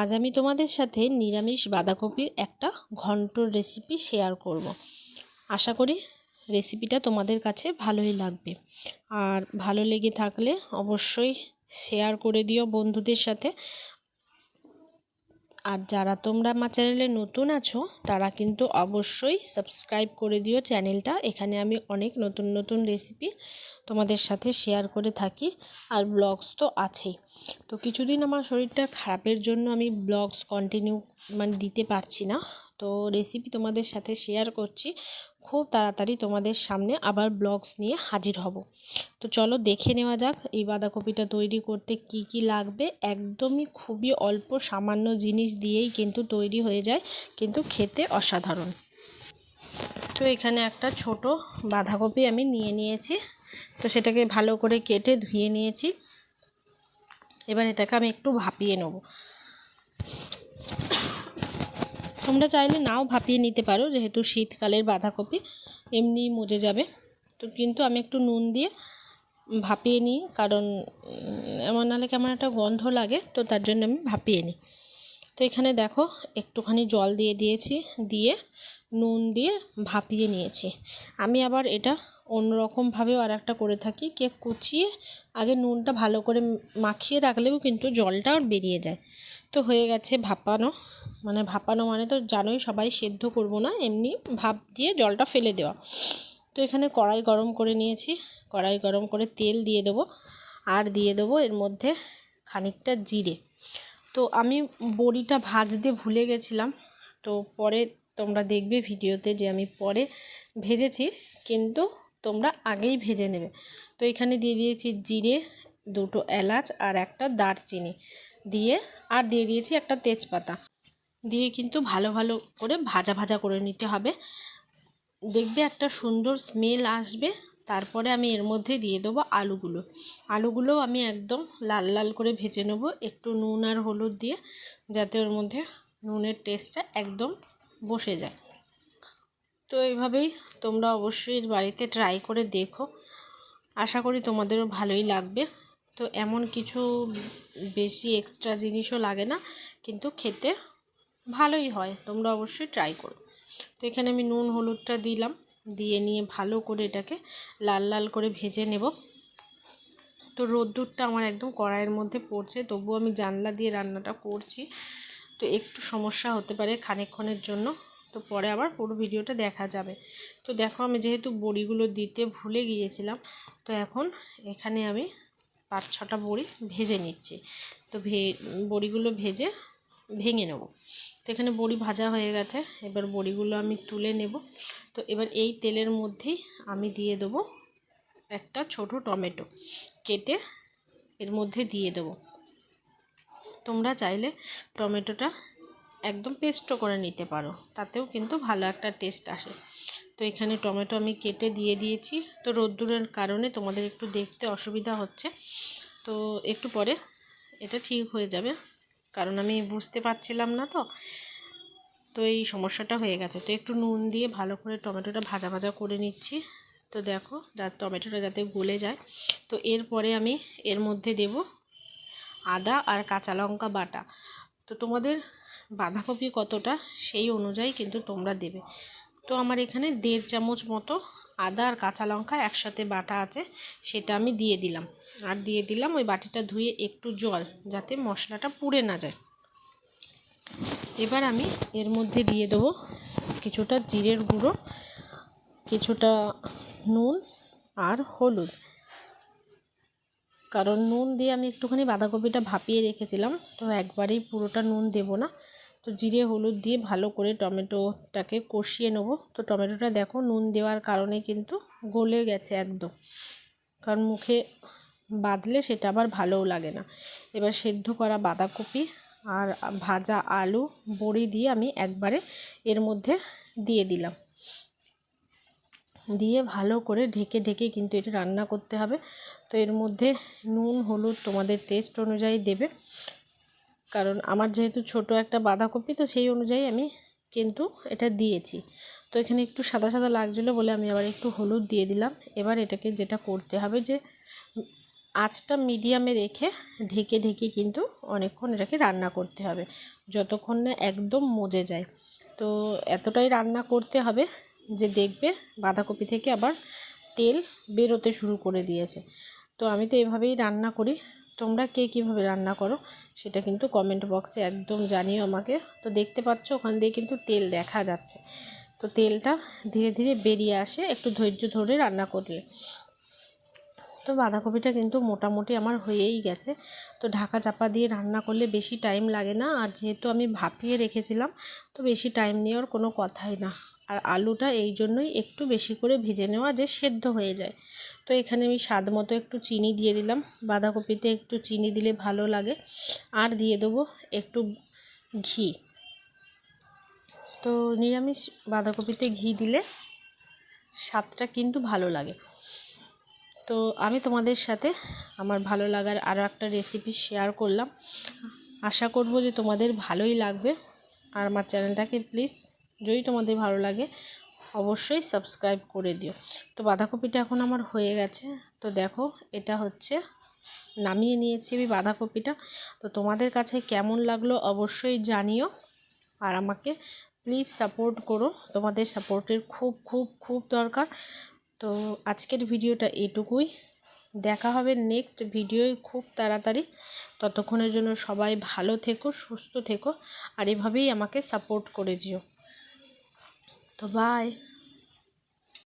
আজ আমি তোমাদের সাথে নিরামিষ বাঁধাকপির একটা ঘন্টর রেসিপি শেয়ার করব। আশা করি রেসিপিটা তোমাদের কাছে ভালোই লাগবে। আর ভালো লেগে থাকলে অবশ্যই শেয়ার করে দিও বন্ধুদের সাথে। আর যারা তোমরা আমার চ্যানেলে নতুন আছো, তারা কিন্তু অবশ্যই সাবস্ক্রাইব করে দিও। চ্যানেলটা এখানে আমি অনেক নতুন নতুন রেসিপি তোমাদের সাথে শেয়ার করে থাকি আর ব্লগস তো আছেই। তো কিছুদিন আমার শরীরটা খারাপের জন্য আমি ব্লগস কন্টিনিউ মানে দিতে পারছি না। তো রেসিপি তোমাদের সাথে শেয়ার করছি। খুব তাড়াতাড়ি তোমাদের সামনে আবার ব্লগস নিয়ে হাজির হব। তো চলো দেখে নেওয়া যাক এই বাঁধাকপিটা তৈরি করতে কি কি লাগবে। একদমই খুবই অল্প সামান্য জিনিস দিয়েই কিন্তু তৈরি হয়ে যায়, কিন্তু খেতে অসাধারণ। তো এখানে একটা ছোট বাঁধাকপি আমি নিয়ে নিয়েছি। তো সেটাকে ভালো করে কেটে ধুয়ে নিয়েছি। এবার এটাকে আমি একটু ভাপিয়ে নেব। তোমরা চাইলে নাও ভাপিয়ে নিতে পারো, যেহেতু শীতকালের বাঁধাকপি এমনি মজে যাবে। তো কিন্তু আমি একটু নুন দিয়ে ভাপিয়ে নিই, কারণ এমন নাহলে কেমন একটা গন্ধ লাগে, তো তার জন্য আমি ভাপিয়ে নিই। তো এখানে দেখো, একটুখানি জল দিয়ে দিয়েছি, দিয়ে নুন দিয়ে ভাপিয়ে নিয়েছি। আমি আবার এটা অন্যরকমভাবেও আর একটা করে থাকি। কেক কুচিয়ে আগে নুনটা ভালো করে মাখিয়ে রাখলেও কিন্তু জলটা আর বেরিয়ে যায়। তো হয়ে গেছে ভাপানো। মানে ভাপানো মানে তো জানোই সবাই সেদ্ধ করব না, এমনি ভাপ দিয়ে জলটা ফেলে দেওয়া। তো এখানে কড়াই গরম করে নিয়েছি। কড়াই গরম করে তেল দিয়ে দেবো। আর দিয়ে দেবো এর মধ্যে খানিকটা জিরে। তো আমি বড়িটা ভাজতে ভুলে গেছিলাম। তো পরে তোমরা দেখবে ভিডিওতে যে আমি পরে ভেজেছি, কিন্তু তোমরা আগেই ভেজে নেবে। তো এখানে দিয়ে দিয়েছি জিরে, দুটো এলাচ আর একটা দারচিনি দিয়ে, আর দিয়ে দিয়েছি একটা তেজপাতা। দিয়ে কিন্তু ভালো ভালো করে ভাজা ভাজা করে নিতে হবে। দেখবে একটা সুন্দর স্মেল আসবে। তারপরে আমি এর মধ্যে দিয়ে দেবো আলুগুলো। আলুগুলোও আমি একদম লাল লাল করে ভেজে নেব। একটু নুন আর হলুদ দিয়ে, যাতে ওর মধ্যে নুনের টেস্টটা একদম বসে যায়। তো এইভাবেই তোমরা অবশ্যই বাড়িতে ট্রাই করে দেখো। আশা করি তোমাদেরও ভালোই লাগবে। তো এমন কিছু বেশি এক্সট্রা জিনিসও লাগে না, কিন্তু খেতে ভালোই হয়। তোমরা অবশ্যই ট্রাই করো। তো এখানে আমি নুন, হলুদটা দিলাম। দিয়ে নিয়ে ভালো করে এটাকে লাল লাল করে ভেজে নেব। তো রোদ্দুরটা আমার একদম কড়াইয়ের মধ্যে পড়ছে, তবুও আমি জানলা দিয়ে রান্নাটা করছি। তো একটু সমস্যা হতে পারে খানিকক্ষণের জন্য। তো পরে আবার পুরো ভিডিওটা দেখা যাবে। তো দেখো আমি যেহেতু বড়িগুলো দিতে ভুলে গিয়েছিলাম, তো এখন এখানে আমি পাঁচ ছটা বড়ি ভেজে নিচ্ছি। তো ভে, বড়িগুলো ভেজে ভেঙে নেব। তো এখানে বড়ি ভাজা হয়ে গেছে, এবার বড়িগুলো আমি তুলে নেব। তো এবার এই তেলের মধ্যেই আমি দিয়ে দেবো একটা ছোট টমেটো, কেটে এর মধ্যে দিয়ে দেবো। তোমরা চাইলে টমেটোটা একদম পেস্টও করে নিতে পারো। তাতেও কিন্তু ভালো একটা টেস্ট আসে। তো এখানে টমেটো আমি কেটে দিয়ে দিয়েছি। তো রোদ্দুরের কারণে তোমাদের একটু দেখতে অসুবিধা হচ্ছে। তো একটু পরে এটা ঠিক হয়ে যাবে। কারণ আমি বুঝতে পারছিলাম না তো। তো এই সমস্যাটা হয়ে গেছে। তো একটু নুন দিয়ে ভালো করে টমেটোটা ভাজা ভাজা করে নিচ্ছি। তো দেখো যা টমেটোটা যাতে গলে যায়। তো এরপরে আমি এর মধ্যে দেব আদা আর কাঁচা লঙ্কা বাটা। তো তোমাদের বাঁধাকপি কতটা সেই অনুযায়ী কিন্তু তোমরা দেবে। তো আমার এখানে দেড় চামচ মতো আদা আর কাঁচা লঙ্কা একসাথে বাটা আছে, সেটা আমি দিয়ে দিলাম। আর দিয়ে দিলাম ওই বাটিটা ধুয়ে একটু জল, যাতে মশলাটা পুড়ে না যায়। এবার আমি এর মধ্যে দিয়ে দেবো কিছুটা জিরের গুঁড়ো, কিছুটা নুন আর হলুদ। কারণ নুন দিয়ে আমি একটুখানি বাঁধাকপিটা ভাপিয়ে রেখেছিলাম, তো একবারেই পুরোটা নুন দেব না। তো জিরে, হলুদ দিয়ে ভালো করে টমেটোটাকে কষিয়ে নেব। তো টমেটোটা দেখো নুন দেওয়ার কারণে কিন্তু গলে গেছে একদম। কারণ মুখে বাঁধলে সেটা আবার ভালোও লাগে না। এবার সেদ্ধ করা বাঁধাকপি আর ভাজা আলু, বড়ি দিয়ে আমি একবারে এর মধ্যে দিয়ে দিলাম। দিয়ে ভালো করে ঢেকে ঢেকে কিন্তু এটা রান্না করতে হবে। তো এর মধ্যে নুন, হলুদ তোমাদের টেস্ট অনুযায়ী দেবে। কারণ আমার যেহেতু ছোট একটা বাঁধাকপি, তো সেই অনুযায়ী আমি কিন্তু এটা দিয়েছি। তো এখানে একটু সাদা সাদা লাগছিল বলে আমি আবার একটু হলুদ দিয়ে দিলাম। এবার এটাকে যেটা করতে হবে যে আঁচটা মিডিয়ামে রেখে ঢেকে ঢেকে কিন্তু অনেকক্ষণ এটাকে রান্না করতে হবে, যতক্ষণ না একদম মজে যায়। তো এতটাই রান্না করতে হবে যে দেখবে বাঁধাকপি থেকে আবার তেল বেরোতে শুরু করে দিয়েছে। তো আমি তো এভাবেই রান্না করি। তোমরা কে কীভাবে রান্না করো সেটা কিন্তু কমেন্ট বক্সে একদম জানিও আমাকে। তো দেখতে পাচ্ছ ওখান দিয়ে কিন্তু তেল দেখা যাচ্ছে। তো তেলটা ধীরে ধীরে বেরিয়ে আসে, একটু ধৈর্য ধরে রান্না করলে। তো বাঁধাকপিটা কিন্তু মোটামুটি আমার হয়েই গেছে। তো ঢাকা চাপা দিয়ে রান্না করলে বেশি টাইম লাগে না। আর যেহেতু আমি ভাপিয়ে রেখেছিলাম, তো বেশি টাইম নেওয়ার কোনো কথাই না। আর আলুটা এই জন্যই একটু বেশি করে ভেজে নেওয়া যে সেদ্ধ হয়ে যায়। তো এখানে আমি স্বাদ মতো একটু চিনি দিয়ে দিলাম। বাঁধাকপিতে একটু চিনি দিলে ভালো লাগে। আর দিয়ে দেবো একটু ঘি। তো নিরামিষ বাঁধাকপিতে ঘি দিলে স্বাদটা কিন্তু ভালো লাগে। তো আমি তোমাদের সাথে আমার ভালো লাগার আরও একটা রেসিপি শেয়ার করলাম। আশা করব যে তোমাদের ভালোই লাগবে। আর আমার চ্যানেলটাকে প্লিজ যদি তোমাদের ভালো লাগে, অবশ্যই সাবস্ক্রাইব করে দিও। তো বাঁধাকপিটা এখন আমার হয়ে গেছে। তো দেখো, এটা হচ্ছে, নামিয়ে নিয়েছি আমি বাঁধাকপিটা। তো তোমাদের কাছে কেমন লাগল অবশ্যই জানিও। আর আমাকে প্লিজ সাপোর্ট করো। তোমাদের সাপোর্টের খুব খুব খুব দরকার। তো আজকের ভিডিওটা এটুকুই। দেখা হবে নেক্সট ভিডিওয় খুব তাড়াতাড়ি। ততক্ষণের জন্য সবাই ভালো থেকো, সুস্থ থেকো। আর এভাবেই আমাকে সাপোর্ট করে দিও। তো বাই